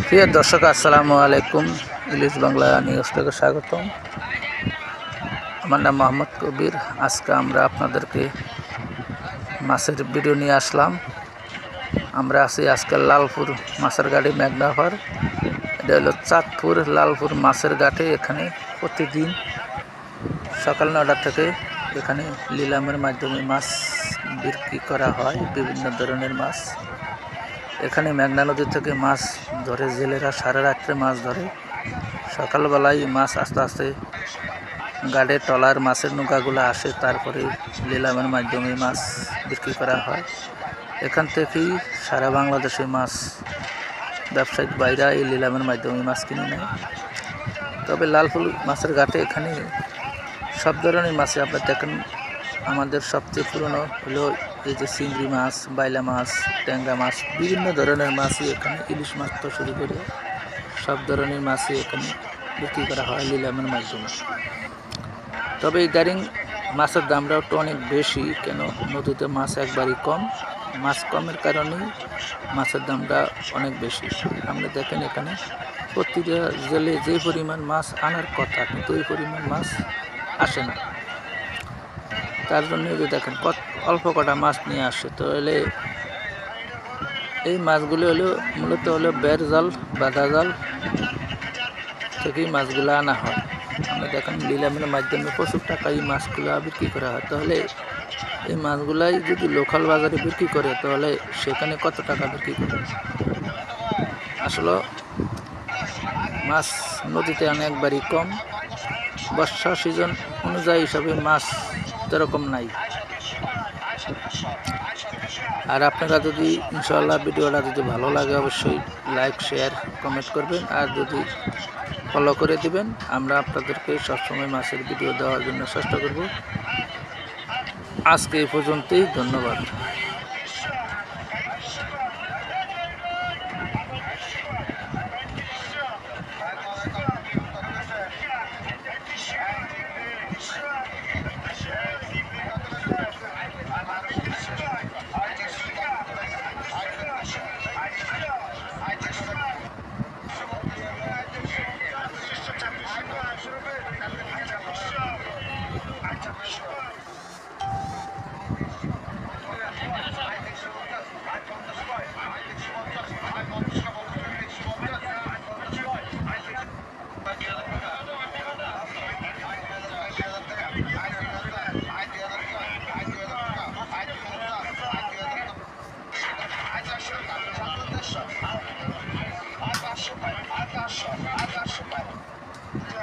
প্রিয় দর্শক, আসসালামু আলাইকুম। ইলিশ বাংলা নিউজ থেকে স্বাগতম। আমার নাম মোহাম্মদ কবির। আজকে আমরা আপনাদেরকে মাছের ভিডিও নিয়ে আসলাম। আমরা আছি আজকে লালপুর মাছের গাড়ি মেঘনাফার এটা হলো চাঁদপুর লালপুর মাছের ঘাটে। এখানে প্রতিদিন সকাল নটা থেকে এখানে নিলামের মাধ্যমে মাছ বিক্রি করা হয়। বিভিন্ন ধরনের মাছ। এখানে মেঘনা নদী থেকে মাছ ধরে, জেলেরা সারা রাত্রে মাছ ধরে। সকালবেলায় মাছ আস্তে আস্তে গাড়ে টলার মাছের নৌকাগুলো আসে, তারপরে নিলামের মাধ্যমে মাছ বিক্রি করা হয়। এখান থেকেই সারা বাংলাদেশে মাছ, ব্যবসায়িক বাইরা এই নিলামের মাধ্যমে মাছ কিনে নেয়। তবে লালফুল মাছের ঘাটে এখানে সব ধরনের মাছে আপনার দেখেন। আমাদের সবচেয়ে পুরনো হলো এই যে চিংড়ি মাছ, বাইলা মাছ, ট্যাংরা মাছ, বিভিন্ন ধরনের মাছই এখানে, ইলিশ মাছ তো শুরু করে সব ধরনের মাছই এখানে বিক্রি করা হয় নিলামের মাধ্যমে। তবে এই দারিং মাছের দামটাও একটু অনেক বেশি, কেন নদীতে মাছ একবারই কম। মাছ কমের কারণে মাছের দামটা অনেক বেশি। আপনি দেখেন এখানে প্রতিটা জেলে যে পরিমাণ মাছ আনার কথা, কিন্তু ওই পরিমাণ মাছ আসে না। তার জন্য যদি দেখেন, কত অল্প কটা মাছ নিয়ে আসে তো এলে এই মাছগুলি হলো মূলত হলো বের জাল বাদা জাল থেকেই মাছগুলো আনা হয়। আমরা দেখেন, নিলামের মাধ্যমে প্রচুর টাকা এই মাছগুলো বিক্রি করা হয়। তাহলে এই মাছগুলাই যদি লোকাল বাজারে বিক্রি করে, তাহলে সেখানে কত টাকা বিক্রি করে আসলে মাছ নদীতে অনেকবারই কম। বর্ষা সিজন অনুযায়ী হিসাবে মাছ এরকম নাই। আর আপনারা যদি ইনশাল্লাহ ভিডিওটা যদি ভালো লাগে, অবশ্যই লাইক, শেয়ার, কমেন্ট করবেন। আর যদি ফলো করে দিবেন, আমরা আপনাদেরকে সবসময় মাছের ভিডিও দেওয়ার জন্য চেষ্টা করব। আজকে এই পর্যন্তই, ধন্যবাদ।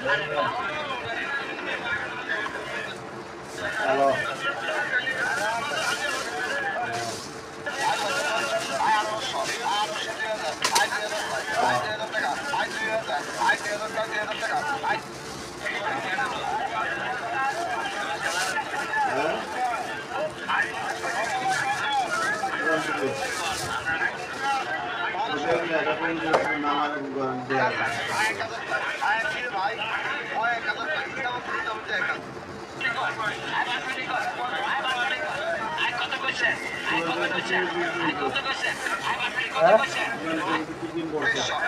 Hello. Huh? কত কত কত কত